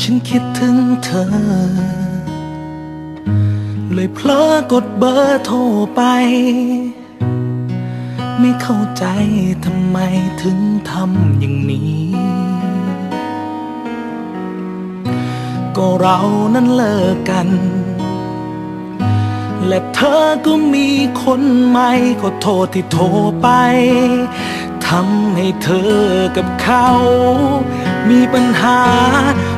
ฉันคิดถึงเธอ เลยเพลอกดเบอร์โทรไป ไม่เข้าใจทำไมถึงทำอย่างนี้ ก็เรานั้นเลิกกัน และเธอก็มีคนใหม่ขอโทษที่โทรไปทำให้เธอกับเขา มีปัญหา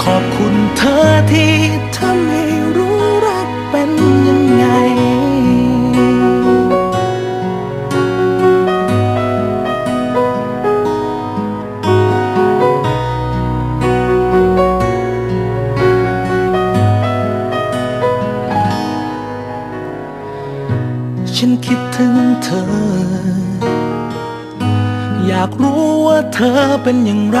ขอบคุณเธอที่ทำให้รู้รักเป็นยังไง ฉันคิดถึงเธอ อยากรู้ว่าเธอเป็นอย่างไร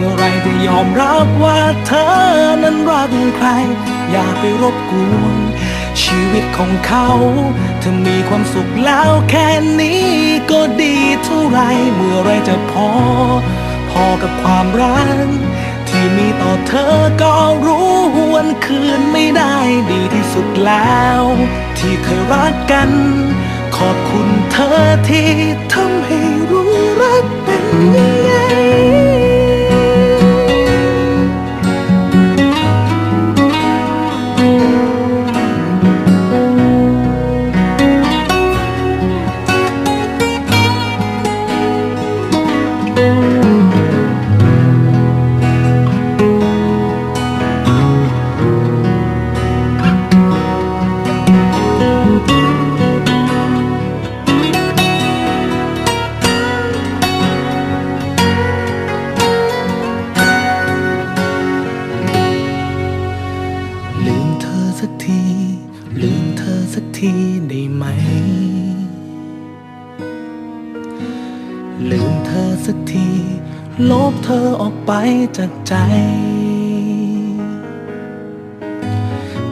เมื่อไรจะยอมรับว่าเธอนั้นรักใคร อย่าไปรบกวนชีวิตของเขาเธอมีความสุขแล้วแค่นี้ก็ดีเท่าไร เมื่อไรจะพอ พอกับความรัก ที่มีต่อเธอก็รู้วันคืนไม่ได้ดีที่สุดแล้ว ที่เคยรักกัน ขอบคุณเธอที่ทำให้รู้รักเป็นยังไง สักทีได้ไหม ลืมเธอสักที ลบเธอออกไปจากใจ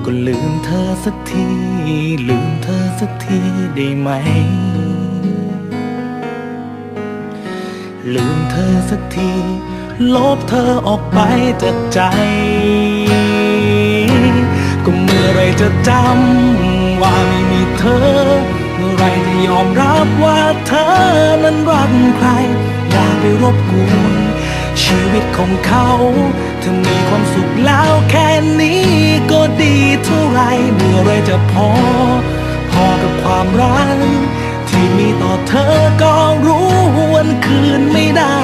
ก็ลืมเธอสักที ลืมเธอสักทีได้ไหม ลืมเธอสักที ลบเธอออกไปจากใจก็เมื่อไรจะจำ ว่าไม่มีเธอ เมื่อไรจะยอมรับว่าเธอนั้นรักใคร อย่าไปรบกวนชีวิตของเขาเธอมีความสุขแล้วแค่นี้ก็ดีเท่าไรเมื่อไรจะพอ พอกับความรักที่มีต่อเธอก็รู้วันคืนไม่ได้